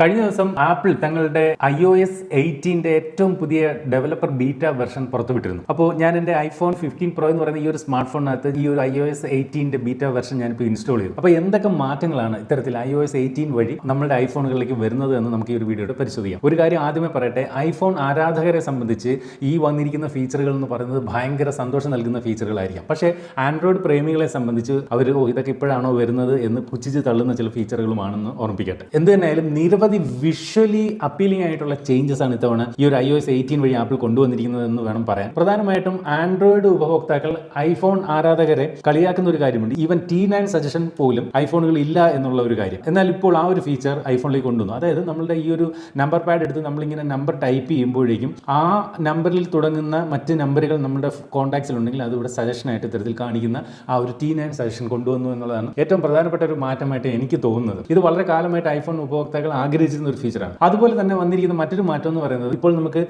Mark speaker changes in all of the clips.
Speaker 1: കഴിഞ്ഞ ദിവസം ആപ്പിൾ തങ്ങളുടെ ഐ ഒ എസ് എയ്റ്റീന്റെ ഏറ്റവും പുതിയ ഡെവലപ്പർ ബീറ്റ വെർഷൻ പുറത്തുവിട്ടിരുന്നു. അപ്പോൾ ഞാൻ എന്റെ ഐഫോൺ ഫിഫ്റ്റീൻ പ്രോ എന്ന് പറയുന്ന ഈ ഒരു സ്മാർട്ട് ഫോണിനകത്ത് ഈ ഒരു ഐ ഒ എസ് എയ്റ്റീന്റെ ബീറ്റ വെർഷൻ ഞാനിപ്പോൾ ഇൻസ്റ്റാൾ ചെയ്തു. അപ്പോൾ എന്തൊക്കെ മാറ്റങ്ങളാണ് ഇത്തരത്തിൽ ഐ ഒ എസ് എയ്റ്റീൻ വഴി നമ്മുടെ ഐഫോണുകളിലേക്ക് വരുന്നത് എന്ന് നമുക്ക് ഈ ഒരു വീഡിയോയുടെ പരിശോധിക്കാം. ഒരു കാര്യം ആദ്യമേ പറയട്ടെ ഐഫോൺ ആരാധകരെ സംബന്ധിച്ച് ഈ വന്നിരിക്കുന്ന ഫീച്ചറുകൾ എന്ന് പറയുന്നത് ഭയങ്കര സന്തോഷം നൽകുന്ന ഫീച്ചറുകളായിരിക്കാം പക്ഷേ ആൻഡ്രോയിഡ് പ്രേമികളെ സംബന്ധിച്ച് അവർ ഇതൊക്കെ ഇപ്പോഴാണോ വരുന്നത്? എന്ന് പുച്ഛിച്ച് തള്ളുന്ന ചില ഫീച്ചറുകളുമാണെന്ന് ഓർമ്മിപ്പിക്കട്ടെ. എന്ത് തന്നെയായാലും നിരവധി വിഷ്വലി അപ്പീലിംഗ് ആയിട്ടുള്ള ചേഞ്ചസ് ആണ് ഇത്തവണ ഈ ഒരു ഐ എസ് എയ്റ്റീൻ വഴി ആപ്പിൾ കൊണ്ടുവന്നിരിക്കുന്നത് എന്ന് വേണം പറയാൻ. പ്രധാനമായിട്ടും ആൻഡ്രോയിഡ് ഉപഭോക്താക്കൾ ഐഫോൺ ആരാധകരെ കളിയാക്കുന്ന ഒരു കാര്യമുണ്ട്. ഈവൻ ടി നയൻ സജഷൻ പോലും ഐഫോണുകൾ ഇല്ല എന്നുള്ള ഒരു കാര്യം. എന്നാൽ ഇപ്പോൾ ആ ഒരു ഫീച്ചർ ഐഫോണിലേക്ക് കൊണ്ടുവന്നു. അതായത് നമ്മളുടെ ഈ ഒരു നമ്പർ പാഡ് എടുത്ത് നമ്മളിങ്ങനെ നമ്പർ ടൈപ്പ് ചെയ്യുമ്പോഴേക്കും ആ നമ്പറിൽ തുടങ്ങുന്ന മറ്റ് നമ്പറുകൾ നമ്മുടെ കോൺടാക്ട്സിൽ ഉണ്ടെങ്കിൽ അത് ഇവിടെ സജഷൻ ആയിട്ട് ഇത്തരത്തിൽ കാണിക്കുന്ന ആ ഒരു ടി നയൻ സജഷൻ കൊണ്ടുവന്നു എന്നുള്ളതാണ് ഏറ്റവും പ്രധാനപ്പെട്ട ഒരു മാറ്റമായിട്ട് എനിക്ക് തോന്നുന്നത്. ഇത് വളരെ കാലമായിട്ട് ഐഫോൺ ഉപഭോക്താക്കൾ ആഗ്രഹിച്ചിരുന്ന ഒരു ഫീച്ചറാണ് അതുപോലെ തന്നെ വന്നിരിക്കുന്ന മറ്റൊരു മാറ്റം എന്ന് പറയുന്നത് ഇപ്പോൾ നമുക്ക്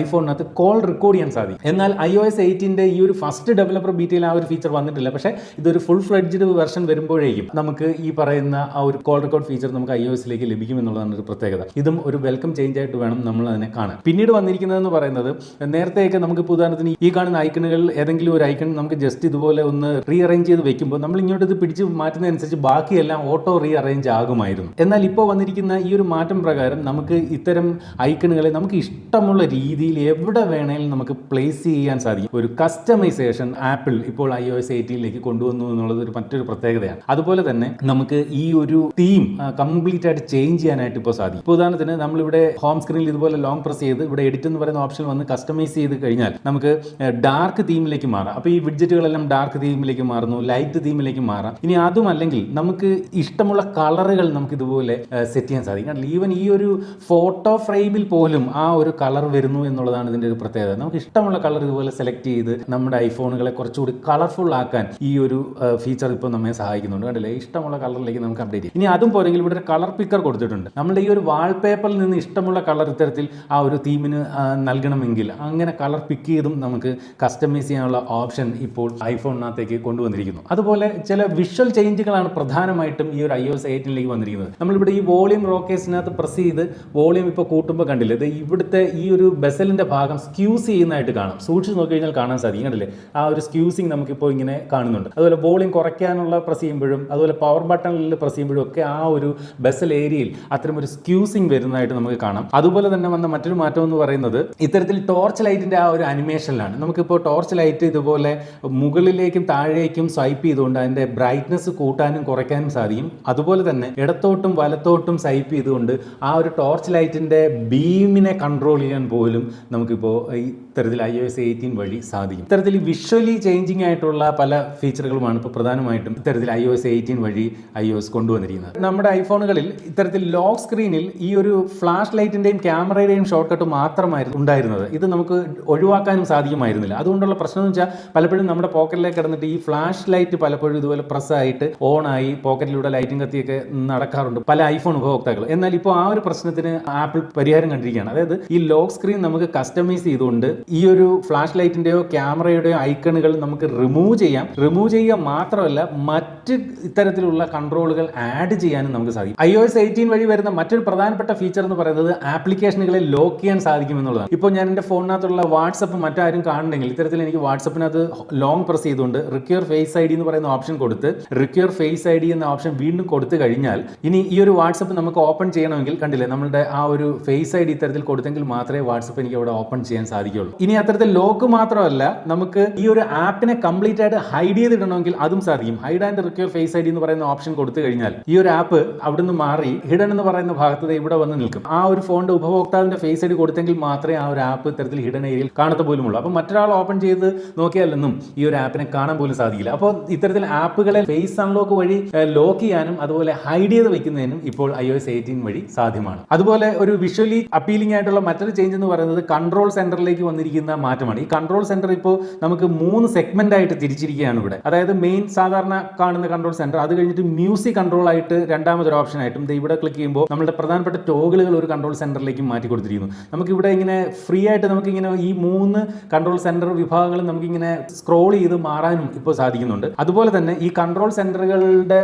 Speaker 1: ഐഫോണിനകത്ത് കോൾ റെക്കോർഡ് ചെയ്യാൻ സാധിക്കും. എന്നാൽ ഐ ഒ എസ് എയ്റ്റിന്റെ ഈ ഒരു ഫസ്റ്റ് ഡെവലപ്പർ ബീറ്റയിൽ ആ ഒരു ഫീച്ചർ വന്നിട്ടില്ല. പക്ഷേ ഇതൊരു ഫുൾ ഫ്ലെഡ്ജ്ഡ് വെർഷൻ വരുമ്പോഴേക്കും നമുക്ക് ഈ പറയുന്ന ആ ഒരു കോൾ റെക്കോർഡ് ഫീച്ചർ നമുക്ക് ഐ ഒ എസിലേക്ക് ലഭിക്കും എന്നുള്ളതാണ് ഒരു പ്രത്യേകത. ഇതും ഒരു വെൽക്കം ചേഞ്ച് ആയിട്ട് വേണം നമ്മൾ അതിനെ കാണാൻ. പിന്നീട് വന്നിരിക്കുന്നതെന്ന് പറയുന്നത് നേരത്തെയൊക്കെ നമുക്ക് ഉദാഹരണത്തിന് ഈ കാണുന്ന ഐക്കണുകൾ ഏതെങ്കിലും ഒരു ഐക്കൺ നമുക്ക് ജസ്റ്റ് ഇതുപോലെ ഒന്ന് റീ അറേഞ്ച് ചെയ്ത് വെക്കുമ്പോൾ നമ്മൾ ഇങ്ങോട്ട് ഇത് പിടിച്ച് മാറ്റുന്നതനുസരിച്ച് ബാക്കിയെല്ലാം ഓട്ടോ റീ അറേഞ്ച് ആകുമായിരുന്നു. എന്നാൽ ഇപ്പോൾ വന്നിരിക്കുന്ന ഈ ഒരു മാറ്റം പ്രകാരം നമുക്ക് ഇത്തരം ഐക്കണുകളെ നമുക്ക് ഇഷ്ടമുള്ള രീതിയിൽ എവിടെ വേണേലും നമുക്ക് പ്ലേസ് ചെയ്യാൻ സാധിക്കും. ഒരു കസ്റ്റമൈസേഷൻ ആപ്പിൾ ഇപ്പോൾ ഐ ഒ എസ് എയ്റ്റീനിലേക്ക് കൊണ്ടുവന്നു എന്നുള്ളത് ഒരു മറ്റൊരു പ്രത്യേകതയാണ്. അതുപോലെ തന്നെ നമുക്ക് ഈ ഒരു തീം കംപ്ലീറ്റ് ആയിട്ട് ചേഞ്ച് ചെയ്യാനായിട്ട് ഇപ്പോൾ സാധിക്കും. ഇപ്പോൾ ഉദാഹരണത്തിന് നമ്മളിവിടെ ഹോം സ്ക്രീനിൽ ഇതുപോലെ ലോങ് പ്രസ് ചെയ്ത് ഇവിടെ എഡിറ്റ് എന്ന് പറയുന്ന ഓപ്ഷൻ വന്ന് കസ്റ്റമൈസ് ചെയ്ത് കഴിഞ്ഞാൽ നമുക്ക് ഡാർക്ക് തീമിലേക്ക് മാറാം. അപ്പോൾ ഈ വിഡ്ജറ്റുകളെല്ലാം ഡാർക്ക് തീമിലേക്ക് മാറുന്നു ലൈറ്റ് തീമിലേക്ക് മാറാം. ഇനി അതുമല്ലെങ്കിൽ നമുക്ക് ഇഷ്ടമുള്ള കളറുകൾ നമുക്ക് ഇതുപോലെ സെറ്റ് ചെയ്യാൻ സാധിക്കും. കാരണം ഈവൻ ഈ ഒരു ഫോട്ടോ ഫ്രെയിമിൽ പോലും ആ ഒരു കളർ വരുന്നു എന്നുള്ളതാണ് ഇതിന്റെ ഒരു പ്രത്യേകത. നമുക്ക് ഇഷ്ടമുള്ള കളർ ഇതുപോലെ സെലക്ട് ചെയ്ത് നമ്മുടെ ഐഫോണുകളെ കുറച്ചുകൂടി കളർഫുൾ ആക്കാൻ ഈ ഒരു ഫീച്ചർ ഇപ്പോൾ നമ്മെ സഹായിക്കുന്നുണ്ട്. കണ്ടില്ലേ? ഇഷ്ടമുള്ള കളറിലേക്ക് നമുക്ക് അപ്ഡേറ്റ് ചെയ്യാം. ഇനി അതും പോരെങ്കിൽ ഇവിടെ ഒരു കളർ പിക്കർ കൊടുത്തിട്ടുണ്ട്. നമ്മുടെ ഈ ഒരു വാൾപേപ്പറിൽ നിന്ന് ഇഷ്ടമുള്ള കളർ ഇത്തരത്തിൽ ആ ഒരു തീമിന് നൽകണമെങ്കിൽ അങ്ങനെ കളർ പിക്ക് ചെയ്തും നമുക്ക് കസ്റ്റമൈസ് ചെയ്യാനുള്ള ഓപ്ഷൻ ഇപ്പോൾ ഐഫോണിനകത്തേക്ക് കൊണ്ടുവന്നിരിക്കുന്നു. അതുപോലെ ചില വിഷ്വൽ ചേഞ്ചുകളാണ് പ്രധാനമായിട്ടും ഈ ഒരു ഐ എസ് എയ്റ്റിലേക്ക് വന്നിരിക്കുന്നത്. നമ്മളിവിടെ ഈ വോളിയം റോക്കേസിനകത്ത് പ്രസ് ചെയ്ത് വോളിയം ഇപ്പോൾ കൂട്ടുമ്പോൾ കണ്ടില്ലേ? ഇത് ഇവിടുത്തെ ഈ ഒരു ബെസലിന്റെ ഭാഗം സ്ക്യൂസ് ചെയ്യുന്നതായിട്ട് കാണാം. സൂക്ഷിച്ച് നോക്കി കഴിഞ്ഞാൽ കാണാൻ സാധിക്കും. കണ്ടില്ലേ? ആ ഒരു സ്ക്യൂസിങ് നമുക്കിപ്പോൾ ഇങ്ങനെ കാണുന്നുണ്ട്. അതുപോലെ വോളിയം കുറയ്ക്കാനുള്ള പ്രസ് ചെയ്യുമ്പോഴും അതുപോലെ പവർ ബട്ടണിൽ പ്രസ് ചെയ്യുമ്പോഴും ഒക്കെ ആ ഒരു ബെസൽ ഏരിയയിൽ അത്തരം ഒരു സ്ക്യൂസിങ് വരുന്നതായിട്ട് നമുക്ക് കാണാം. അതുപോലെ തന്നെ വന്ന മറ്റൊരു മാറ്റം എന്ന് പറയുന്നത് ഇത്തരത്തിൽ ടോർച്ച് ലൈറ്റിന്റെ ആ ഒരു അനിമേഷനിലാണ് നമുക്കിപ്പോൾ ടോർച്ച് ലൈറ്റ് ഇതുപോലെ മുകളിലേക്കും താഴേക്കും സ്വൈപ്പ് ചെയ്തുകൊണ്ട് അതിന്റെ ബ്രൈറ്റ്നസ് കൂട്ടാനും കുറയ്ക്കാനും സാധിക്കും. അതുപോലെ തന്നെ ഇടത്തോട്ടും വലത്തോട്ടും സ്വൈപ്പ് ചെയ്തുകൊണ്ട് ആ ഒരു ടോർച്ച് ലൈറ്റിന്റെ ബീമിനെ കൺട്രോൾ ചെയ്യാൻ പോലും നമുക്കിപ്പോൾ ഇത്തരത്തിൽ ഐ ഒ എസ് എയ്റ്റീൻ വഴി സാധിക്കും. ഇത്തരത്തിൽ വിഷ്വലി ചേഞ്ചിങ് ആയിട്ടുള്ള പല ഫീച്ചറുകളുമാണ് ഇപ്പോൾ പ്രധാനമായിട്ടും ഇത്തരത്തിൽ ഐ ഒ എസ് എയ്റ്റീൻ വഴി ഐ ഒ എസ് കൊണ്ടുവന്നിരിക്കുന്നത്. നമ്മുടെ ഐഫോണുകളിൽ ഇത്തരത്തിൽ ലോക്ക് സ്ക്രീനിൽ ഈ ഒരു ഫ്ലാഷ് ലൈറ്റിന്റെയും ക്യാമറയുടെയും ഷോർട്ട് കട്ട് മാത്രമായിരുന്നു ഉണ്ടായിരുന്നത്. ഇത് നമുക്ക് ഒഴിവാക്കാനും സാധിക്കുമായിരുന്നില്ല. അതുകൊണ്ടുള്ള പ്രശ്നം എന്ന് വെച്ചാൽ പലപ്പോഴും നമ്മുടെ പോക്കറ്റിലേക്ക് കിടന്നിട്ട് ഈ ഫ്ലാഷ് ലൈറ്റ് പലപ്പോഴും ഇതുപോലെ പ്രസ് ആയിട്ട് ഓൺ ആയി പോക്കറ്റിലൂടെ ലൈറ്റും കത്തിയൊക്കെ നടക്കാറുണ്ട് പല ഐഫോൺ ഉപഭോക്താക്കൾ എന്നാൽ ഇപ്പോൾ ആ ഒരു പ്രശ്നത്തിന് ആപ്പിൾ പരിഹാരം കണ്ടിരിക്കുകയാണ്. അതായത് ഈ ലോക്ക് സ്ക്രീൻ നമുക്ക് കസ്റ്റമൈസ് ചെയ്തുകൊണ്ട് ഈ ഒരു ഫ്ലാഷ് ലൈറ്റിന്റെയോ ക്യാമറയുടെയോ ഐക്കണുകൾ നമുക്ക് റിമൂവ് ചെയ്യാം. റിമൂവ് ചെയ്യുക മാത്രമല്ല മറ്റ് ഇത്തരത്തിലുള്ള കൺട്രോളുകൾ ആഡ് ചെയ്യാനും നമുക്ക് സാധിക്കും. ഐ ഒ എസ് എയ്റ്റീൻ വഴി വരുന്ന മറ്റൊരു പ്രധാനപ്പെട്ട ഫീച്ചർ എന്ന് പറയുന്നത് ആപ്ലിക്കേഷനുകളെ ലോക്ക് ചെയ്യാൻ സാധിക്കും എന്നുള്ളതാണ്. ഇപ്പോൾ ഞാൻ എന്റെ ഫോണിനകത്തുള്ള വാട്സപ്പ് മറ്റാരും കാണുന്നെങ്കിൽ ഇത്തരത്തിൽ എനിക്ക് വാട്സപ്പിനകത്ത് ലോങ് പ്രസ് ചെയ്തുകൊണ്ട് റിക്യൂർ ഫേസ് ഐ ഡി എന്ന് പറയുന്ന ഓപ്ഷൻ കൊടുത്ത് റിക്യൂർ ഫേസ് ഐ ഡി എന്ന ഓപ്ഷൻ വീണ്ടും കൊടുത്തു കഴിഞ്ഞാൽ ഇനി ഈ ഒരു വാട്സപ്പ് നമുക്ക് ഓപ്പൺ ചെയ്യണമെങ്കിൽ കണ്ടില്ലേ നമ്മളുടെ ആ ഒരു ഫേസ് ഐ ഡി ഇത്തരത്തിൽ കൊടുത്തെങ്കിൽ മാത്രമേ വാട്സപ്പ് എനിക്ക് അവിടെ ഓപ്പൺ ചെയ്യാൻ സാധിക്കുകയുള്ളൂ ഇനി അത്തരത്തിൽ ലോക്ക് മാത്രമല്ല നമുക്ക് ഈ ഒരു ആപ്പിനെ കംപ്ലീറ്റ് ആയിട്ട് ഹൈഡ് ചെയ്തിടണമെങ്കിൽ അതും സാധിക്കും. Hide and require face I D എന്ന് പറയുന്ന ഓപ്ഷൻ കൊടുത്തു കഴിഞ്ഞാൽ ഈ ഒരു ആപ്പ് അവിടുന്ന് മാറി ഹിഡൻ എന്ന് പറയുന്ന ഭാഗത്ത് ഇവിടെ വന്ന് നിൽക്കും. ആ ഒരു ഫോണിന്റെ ഉപഭോക്താവിന്റെ ഫേസ് ഐ ഡി കൊടുത്തെങ്കിൽ മാത്രമേ ആ ഒരു ആപ്പ് ഇത്തരത്തിൽ ഹിഡൻ ഏരിയയിൽ കാണത്ത പോലുമുള്ളൂ. അപ്പോൾ മറ്റൊരാൾ ഓപ്പൺ ചെയ്ത് നോക്കിയാലൊന്നും ഈ ഒരു ആപ്പിനെ കാണാൻ പോലും സാധിക്കില്ല. അപ്പോൾ ഇത്തരത്തിൽ ആപ്പുകളെ ഫേസ് അൺലോക്ക് വഴി ലോക്ക് ചെയ്യാനും അതുപോലെ ഹൈഡ് ചെയ്ത് വെക്കുന്നതിനും ഇപ്പോൾ ഐ ഒ എസ് എയ്റ്റീൻ വഴി സാധ്യമാണ്. അതുപോലെ ഒരു വിഷ്വലി അപ്പീലിംഗ് ആയിട്ടുള്ള മറ്റൊരു ചേഞ്ച് എന്ന് പറയുന്നത് കൺട്രോൾ സെന്ററിലേക്ക് വന്നിരിക്കുന്ന മാറ്റമാണ്. ഈ കൺട്രോൾ സെന്റർ ഇപ്പോൾ നമുക്ക് മൂന്ന് സെഗ്മെന്റ് ആയിട്ട് തിരിച്ചിരിക്കുകയാണ് ഇവിടെ. അതായത് മെയിൻ സാധാരണ കാണുന്ന കൺട്രോൾ സെന്റർ അത് കഴിഞ്ഞിട്ട് മ്യൂസിക് കൺട്രോൾ ആയിട്ട് രണ്ടാമതൊരു ഓപ്ഷൻ ആയിട്ടും ഇവിടെ ക്ലിക്ക് ചെയ്യുമ്പോൾ നമ്മുടെ പ്രധാനപ്പെട്ട ടോഗിളുകൾ ഒരു കൺട്രോൾ സെന്ററിലേക്ക് മാറ്റി കൊടുത്തിരിക്കുന്നു. നമുക്കിവിടെ ഇങ്ങനെ ഫ്രീ ആയിട്ട് നമുക്ക് ഇങ്ങനെ ഈ മൂന്ന് കൺട്രോൾ സെന്റർ വിഭാഗങ്ങളും നമുക്കിങ്ങനെ സ്ക്രോൾ ചെയ്ത് മാറാനും ഇപ്പോൾ സാധിക്കുന്നുണ്ട്. അതുപോലെ തന്നെ ഈ കൺട്രോൾ സെന്ററുകളുടെ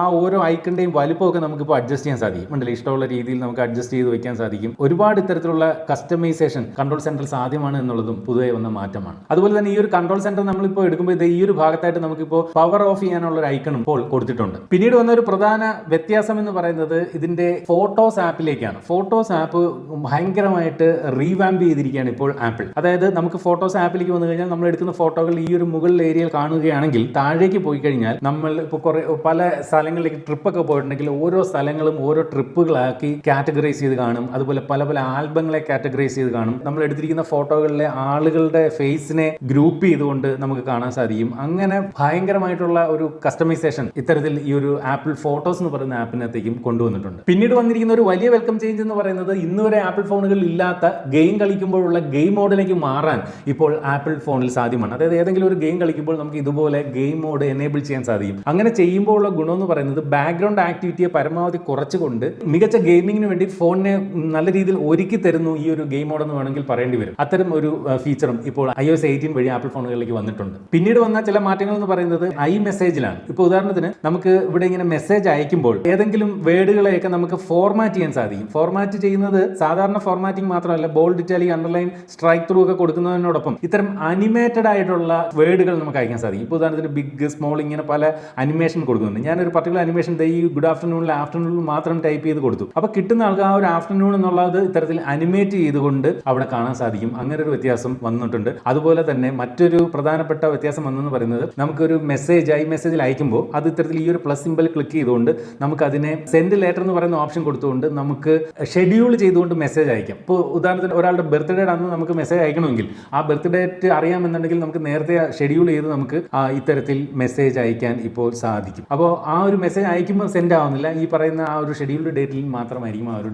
Speaker 1: ആ ഓരോ ഐക്കണിന്റെയും വലുപ്പമൊക്കെ നമുക്കിപ്പോൾ അഡ്ജസ്റ്റ് ചെയ്യാൻ സാധിക്കും. ഇഷ്ടമുള്ള രീതിയിൽ നമുക്ക് അഡ്ജസ്റ്റ് ചെയ്ത് വെക്കാൻ സാധിക്കും. ഒരുപാട് ഇത്തരത്തിലുള്ള കസ്റ്റമൈസേഷൻ കൺട്രോൾ സെന്റർ സാധ്യമാണ് എന്നുള്ളതും പുതുതായി വന്ന മാറ്റമാണ്. അതുപോലെ തന്നെ ഈ ഒരു കൺട്രോൾ സെന്റർ നമ്മളിപ്പോൾ എടുക്കുമ്പോൾ ഇത് ഈ ഒരു ഭാഗത്തായിട്ട് നമുക്കിപ്പോൾ പവർ ഓഫ് ചെയ്യാനുള്ള ഒരു ഐക്കണും ഇപ്പോൾ കൊടുത്തിട്ടുണ്ട്. പിന്നീട് വന്ന ഒരു പ്രധാന വ്യത്യാസം എന്ന് പറയുന്നത് ഇതിന്റെ ഫോട്ടോസ് ആപ്പിലേക്കാണ് ഫോട്ടോസ് ആപ്പ് ഭയങ്കരമായിട്ട് റീവാമ്പ് ചെയ്തിരിക്കുകയാണ് ഇപ്പോൾ ആപ്പിൾ. അതായത് നമുക്ക് ഫോട്ടോസ് ആപ്പിലേക്ക് വന്നു കഴിഞ്ഞാൽ നമ്മൾ എടുക്കുന്ന ഫോട്ടോകൾ ഈ ഒരു മുകളിൽ ഏരിയയിൽ കാണുകയാണെങ്കിൽ താഴേക്ക് പോയി കഴിഞ്ഞാൽ നമ്മൾ ഇപ്പോൾ കുറേ പല സ്ഥലങ്ങളിലേക്ക് ട്രിപ്പൊക്കെ പോയിട്ടുണ്ടെങ്കിൽ ഓരോ സ്ഥലങ്ങളും ഓരോ ട്രിപ്പുകളാക്കി കാറ്റഗറൈസ് ചെയ്ത് കാണും. അതുപോലെ പല പല ആൽബങ്ങളെ കാറ്റഗറൈസ് ചെയ്ത് കാണും. നമ്മൾ എടുത്തിരിക്കുന്ന ഫോട്ടോകളിലെ ആളുകളുടെ ഫേസിനെ ഗ്രൂപ്പ് ചെയ്തുകൊണ്ട് നമുക്ക് കാണാൻ സാധിക്കും. അങ്ങനെ ഭയങ്കരമായിട്ടുള്ള ഒരു കസ്റ്റമൈസേഷൻ ഇത്തരത്തിൽ ഈ ഒരു ആപ്പിൾ ഫോട്ടോസ് എന്ന് പറയുന്ന ആപ്പിനകത്തേക്കും കൊണ്ടുവന്നിട്ടുണ്ട്. പിന്നീട് വന്നിരിക്കുന്ന ഒരു വലിയ വെൽക്കം ചേഞ്ച് എന്ന് പറയുന്നത് ഇന്ന് വരെ ആപ്പിൾ ഫോണുകളിൽ ഇല്ലാത്ത ഗെയിം കളിക്കുമ്പോഴുള്ള ഗെയിം മോഡിലേക്ക് മാറാൻ ഇപ്പോൾ ആപ്പിൾ ഫോണിൽ സാധ്യമാണ്. അതായത് ഏതെങ്കിലും ഒരു ഗെയിം കളിക്കുമ്പോൾ നമുക്ക് ഇതുപോലെ ഗെയിം മോഡ് എനേബിൾ ചെയ്യാൻ സാധിക്കും. അങ്ങനെ ചെയ്യുമ്പോൾ ഉള്ള ഗുണം എന്ന് പറയുന്നത് ബാക്ക്ഗ്രൗണ്ട് ആക്ടിവിറ്റിയെ പരമാവധി കുറച്ചുകൊണ്ട് മികച്ച ഗെയിമിങ്ങിന് വേണ്ടി ഫോണിനെ നല്ല രീതിയിൽ ഒരുക്കി തരുന്നു ഈ ഒരു ഗെയിം എന്ന് വേണമെങ്കിൽ പറയേണ്ടി വരും. അത്തരം ഒരു ഫീച്ചറും ഇപ്പോൾ ഐ എസ് എയ്റ്റീൻ വഴി ആപ്പിൾ ഫോണുകളിലേക്ക് വന്നിട്ടുണ്ട്. പിന്നീട് വന്ന ചില മാറ്റങ്ങൾ എന്ന് പറയുന്നത് ഐ മെസ്സേജിലാണ് ഇപ്പോൾ ഉദാഹരണത്തിന് നമുക്ക് ഇവിടെ ഇങ്ങനെ മെസ്സേജ് അയക്കുമ്പോൾ ഏതെങ്കിലും വേർഡുകളെയൊക്കെ നമുക്ക് ഫോർമാറ്റ് ചെയ്യാൻ സാധിക്കും. ഫോർമാറ്റ് ചെയ്യുന്നത് സാധാരണ ഫോർമാറ്റിംഗ് മാത്രമല്ല bold italic underline strike through ഒക്കെ കൊടുക്കുന്നതിനോടൊപ്പം ഇത്തരം അനിമേറ്റഡ് ആയിട്ടുള്ള വേർഡുകൾ നമുക്ക് അയക്കാൻ സാധിക്കും. ഇപ്പോൾ ഉദാഹരണത്തിന് ബിഗ് സ്മോൾ ഇങ്ങനെ പല അനിമേഷൻ കൊടുക്കുന്നുണ്ട്. ഞാനൊരു പർട്ടിക്കുലർ അനിമേഷൻ ഈ ഗുഡ് ആഫ്റ്റർനൂണിൽ ആഫ്റ്റർനൂണിൽ മാത്രം ടൈപ്പ് ചെയ്ത് കൊടുത്തു. അപ്പോൾ കിട്ടുന്ന ആൾക്ക് ആ ഒരു ആഫ്റ്റർനൂൺ എന്നുള്ളത് ഇത്തരത്തിൽ അനിമേറ്റ് ചെയ്തുകൊണ്ട് അവിടെ കാണാൻ സാധിക്കും. അങ്ങനെ ഒരു വ്യത്യാസം വന്നിട്ടുണ്ട്. അതുപോലെ തന്നെ മറ്റൊരു പ്രധാനപ്പെട്ട വ്യത്യാസം വന്നെന്ന് പറയുന്നത് നമുക്കൊരു മെസ്സേജ് ഐ മെസ്സേജിൽ അയക്കുമ്പോൾ അത് ഇത്തരത്തിൽ ഈ ഒരു പ്ലസ് സിമ്പിൾ ക്ലിക്ക് ചെയ്തുകൊണ്ട് നമുക്ക് അതിനെ സെൻഡ് ലെറ്റർ എന്ന് പറയുന്ന ഓപ്ഷൻ കൊടുത്തുകൊണ്ട് നമുക്ക് ഷെഡ്യൂൾ ചെയ്തുകൊണ്ട് മെസ്സേജ് അയക്കാം. ഇപ്പോൾ ഉദാഹരണത്തിന് ഒരാളുടെ ബർത്ത്ഡേ അന്ന് നമുക്ക് മെസ്സേജ് അയക്കണമെങ്കിൽ ആ ബർത്ത് ഡേറ്റ് അറിയാമെന്നുണ്ടെങ്കിൽ നമുക്ക് നേരത്തെ ഷെഡ്യൂൾ ചെയ്ത് നമുക്ക് ഇത്തരത്തിൽ മെസ്സേജ് അയക്കാൻ ഇപ്പോൾ സാധിക്കും. അപ്പോൾ ആ ഒരു മെസ്സേജ് അയക്കുമ്പോൾ സെൻഡ് ആവുന്നില്ല. ഈ പറയുന്ന ആ ഒരു ഷെഡ്യൂൾഡ് ഡേറ്റിൽ മാത്രമായിരിക്കും ആ ഒരു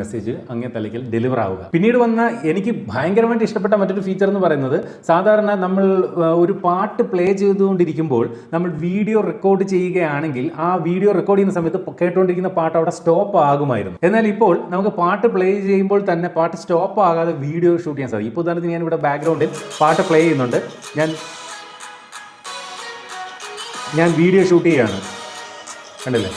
Speaker 1: മെസ്സേജ് അങ്ങേ തലയ്ക്കൽ ഡെലിവർ ആവുക. പിന്നീട് വന്ന എനിക്ക് ഭയങ്കരമായിട്ട് ഇഷ്ടപ്പെട്ട മറ്റൊരു ഫീച്ചർ എന്ന് പറയുന്നത് സാധാരണ നമ്മൾ ഒരു പാട്ട് പ്ലേ ചെയ്തുകൊണ്ടിരിക്കുമ്പോൾ നമ്മൾ വീഡിയോ റെക്കോർഡ് ചെയ്യുകയാണെങ്കിൽ ആ വീഡിയോ റെക്കോർഡ് ചെയ്യുന്ന സമയത്ത് കേട്ടുകൊണ്ടിരിക്കുന്ന പാട്ട് അവിടെ സ്റ്റോപ്പ് ആകുമായിരുന്നു. എന്നാൽ ഇപ്പോൾ നമുക്ക് പാട്ട് പ്ലേ ചെയ്യുമ്പോൾ തന്നെ പാട്ട് സ്റ്റോപ്പ് ആകാതെ വീഡിയോ ഷൂട്ട് ചെയ്യാൻ സാധിക്കും. ഇപ്പോൾ ഉദാഹരണത്തിന് ഞാൻ ഇവിടെ ബാക്ക്ഗ്രൗണ്ടിൽ പാട്ട് പ്ലേ ചെയ്യുന്നുണ്ട്. ഞാൻ ഞാൻ വീഡിയോ ഷൂട്ട് ചെയ്യുകയാണ്. കണ്ടില്ലേ?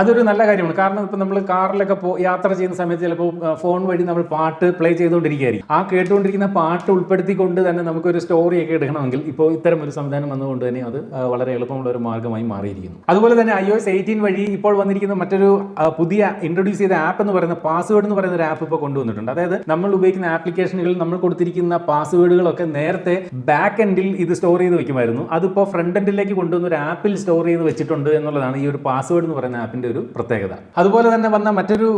Speaker 1: അതൊരു നല്ല കാര്യമാണ്. കാരണം ഇപ്പം നമ്മൾ കാറിലൊക്കെ പോ യാത്ര ചെയ്യുന്ന സമയത്ത് ചിലപ്പോൾ ഫോൺ വഴി നമ്മൾ പാട്ട് പ്ലേ ചെയ്തുകൊണ്ടിരിക്കുകയായിരിക്കും. ആ കേട്ടുകൊണ്ടിരിക്കുന്ന പാട്ട് ഉൾപ്പെടുത്തിക്കൊണ്ട് തന്നെ നമുക്കൊരു സ്റ്റോറിയൊക്കെ എടുക്കണമെങ്കിൽ ഇപ്പോൾ ഇത്തരം ഒരു സംവിധാനം വന്നുകൊണ്ട് തന്നെ അത് വളരെ എളുപ്പമുള്ള ഒരു മാർഗമായി മാറിയിരിക്കുന്നു. അതുപോലെ തന്നെ ഐ എസ് എയ്റ്റീൻ വഴി ഇപ്പോൾ വന്നിരിക്കുന്ന മറ്റൊരു പുതിയ ഇൻട്രൊഡ്യൂസ് ചെയ്ത ആപ്പ് എന്ന് പറയുന്ന പാസ്വേഡ് എന്ന് പറയുന്ന ഒരു ആപ്പ് ഇപ്പോൾ കൊണ്ടുവന്നിട്ടുണ്ട്. അതായത് നമ്മൾ ഉപയോഗിക്കുന്ന ആപ്ലിക്കേഷനുകളിൽ നമ്മൾ കൊടുത്തിരിക്കുന്ന പാസ്വേഡുകളൊക്കെ നേരത്തെ ബാക്ക് എൻഡിൽ ഇത് സ്റ്റോർ ചെയ്ത് വെക്കുമായിരുന്നു. അതിപ്പോൾ ഫ്രണ്ട് എൻഡിലേക്ക് കൊണ്ടുവന്ന ഒരു ആപ്പിൽ സ്റ്റോർ ചെയ്ത് വെച്ചിട്ടുണ്ട് എന്നുള്ളതാണ് ഈ ഒരു പാസ്വേഡ് എന്ന് പറയുന്ന ആപ്പിന്റെ ഒരു പ്രത്യേകത. അതുപോലെ തന്നെ വന്ന മറ്റൊരു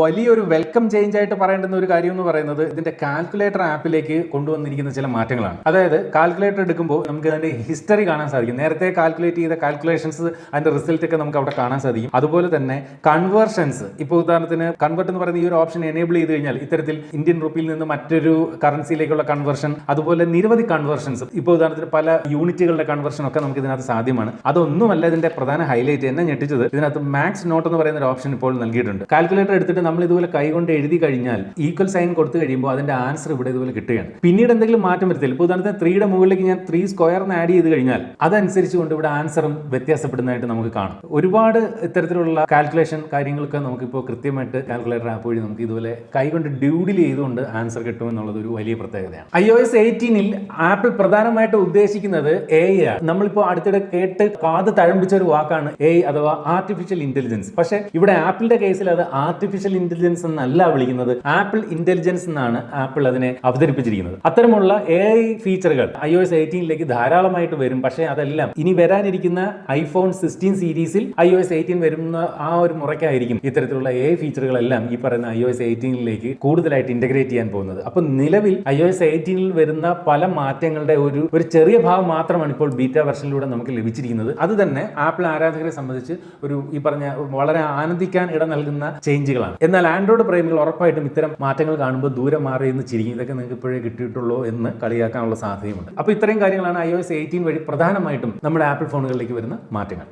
Speaker 1: വലിയൊരു വെൽക്കം ചേഞ്ച് ആയിട്ട് പറയേണ്ടുന്ന ഒരു കാര്യം എന്ന് പറയുന്നത് ഇതിന്റെ കാൽക്കുലേറ്റർ ആപ്പിലേക്ക് കൊണ്ടുവന്നിരിക്കുന്ന ചില മാറ്റങ്ങളാണ്. അതായത് കാൽക്കുലേറ്റർ എടുക്കുമ്പോൾ നമുക്ക് അതിന്റെ ഹിസ്റ്ററി കാണാൻ സാധിക്കും. നേരത്തെ കാൽക്കുലേറ്റ് ചെയ്ത കാൽക്കുലേഷൻസ് അതിന്റെ റിസൾട്ട് ഒക്കെ നമുക്ക് അവിടെ കാണാൻ സാധിക്കും. അതുപോലെ തന്നെ കൺവേർഷൻസ് ഇപ്പോൾ ഉദാഹരണത്തിന് കൺവേർട്ട് എന്ന് പറയുന്ന ഈ ഒരു ഓപ്ഷൻ എനേബിൾ ചെയ്ത് കഴിഞ്ഞാൽ ഇത്തരത്തിൽ ഇന്ത്യൻ റുപ്പിയിൽ നിന്ന് മറ്റൊരു കറൻസിയിലേക്കുള്ള കൺവേർഷൻ അതുപോലെ നിരവധി കൺവേർഷൻസ് ഇപ്പോൾ ഉദാഹരണത്തിന് പല യൂണിറ്റുകളുടെ കൺവേർഷൻ ഒക്കെ നമുക്ക് ഇതിനകത്ത് സാധ്യമാണ്. അതൊന്നുമല്ല ഇതിന്റെ പ്രധാന ഹൈലൈറ്റ് എന്നെ ഞെട്ടിച്ചത്. ഇതിനകത്ത് മാക്സ് നോട്ട് എന്ന് പറയുന്ന ഒരു ഓപ്ഷൻ ഇപ്പോൾ നൽകിയിട്ടുണ്ട്. കാൽക്കുലേറ്റർ എടുത്തിട്ട് നമ്മൾ ഇതുപോലെ കൈകൊണ്ട് എഴുതി കഴിഞ്ഞാൽ ഈക്വൽ സൈൻ കൊടുത്തു കഴിയുമ്പോൾ അതിന്റെ ആൻസർ ഇവിടെ ഇതുപോലെ കിട്ടുകയാണ്. പിന്നീട് എന്തെങ്കിലും മാറ്റം വരുത്തില്ല. ഇപ്പോൾ ഉദാഹരണത്തിന് ത്രീയുടെ മുകളിലേക്ക് ഞാൻ ത്രീ എന്ന് ആഡ് ചെയ്ത് കഴിഞ്ഞാൽ അതനുസരിച്ച് കൊണ്ട് ഇവിടെ ആൻസറും വ്യത്യാസപ്പെടുന്നതായിട്ട് നമുക്ക് കാണാം. ഒരുപാട് ഇത്തരത്തിലുള്ള കാൽക്കുലേഷൻ കാര്യങ്ങളൊക്കെ നമുക്കിപ്പോൾ കൃത്യമായിട്ട് കാൽക്കുലേറ്റർ ആപ്പ് വഴി നമുക്ക് ഇതുപോലെ കൈകൊണ്ട് ഡ്യൂഡിൽ ചെയ്തുകൊണ്ട് ആൻസർ കിട്ടും എന്നുള്ളത് ഒരു വലിയ പ്രത്യേകതയാണ്. ഐ ഒ എസ് എയ്റ്റീനിൽ ആപ്പിൾ പ്രധാനമായിട്ട് ഉദ്ദേശിക്കുന്നത് എ ആണ്. നമ്മളിപ്പോൾ അടുത്തിടെ കേട്ട് കാത് തഴമ്പിച്ച ഒരു വാക്കാണ് എ അഥവാ ആർട്ടിഫിഷ്യൽ ഇന്റലിജൻസ് പക്ഷേ ഇവിടെ ആപ്പിളിന്റെ കേസിൽ അത് ആർട്ടിഫിഷ്യൽ ഇന്റലിജൻസ് എന്നല്ല വിളിക്കുന്നത്. ആപ്പിൾ ഇന്റലിജൻസ് എന്നാണ് ആപ്പിൾ അതിനെ അവതരിപ്പിച്ചിരിക്കുന്നത്. അത്തരമുള്ള എ ഐ ഫീച്ചറുകൾ ഐ ഒ എസ് എയ്റ്റീനിലേക്ക് ധാരാളമായിട്ട് വരും. പക്ഷേ അതെല്ലാം ഇനി വരാനിരിക്കുന്ന ഐഫോൺ സിക്സ്റ്റീൻ സീരീസിൽ ഐ ഒ എസ് എയ്റ്റീൻ വരുന്ന ആ ഒരു മുറയ്ക്കായിരിക്കും ഇത്തരത്തിലുള്ള എ ഫീച്ചറുകളെല്ലാം ഈ പറയുന്ന ഐ ഒ എസ് എയ്റ്റീനിലേക്ക് കൂടുതലായിട്ട് ഇന്റഗ്രേറ്റ് ചെയ്യാൻ പോകുന്നത്. അപ്പോൾ നിലവിൽ ഐ ഒ എസ് എയ്റ്റീനിൽ വരുന്ന പല മാറ്റങ്ങളുടെ ഒരു ഒരു ചെറിയ ഭാഗം മാത്രമാണ് ഇപ്പോൾ ബീറ്റ വെർഷനിലൂടെ നമുക്ക് ലഭിച്ചിരിക്കുന്നത്. അത് തന്നെ ആപ്പിൾ ആരാധകരെ സംബന്ധിച്ച് ഒരു ഈ പറഞ്ഞ പറഞ്ഞ വളരെ ആനന്ദിക്കാൻ ഇട നൽകുന്ന ചേഞ്ചുകളാണ്. എന്നാൽ ആൻഡ്രോയിഡ് പ്രേമികൾ ഉറപ്പായിട്ടും ഇത്തരം മാറ്റങ്ങൾ കാണുമ്പോൾ ദൂരെ മാറി എന്ന് ചിരിക്കും. ഇതൊക്കെ നിങ്ങൾക്ക് ഇപ്പോഴേ കിട്ടിയിട്ടുള്ളൂ എന്ന് കളിയാക്കാനുള്ള സാധ്യതയുണ്ട് അപ്പോൾ ഇത്രയും കാര്യങ്ങളാണ് ഐ ഒ എസ് എയ്റ്റീൻ വഴി പ്രധാനമായിട്ടും നമ്മുടെ ആപ്പിൾ ഫോണുകളിലേക്ക് വരുന്ന മാറ്റങ്ങൾ.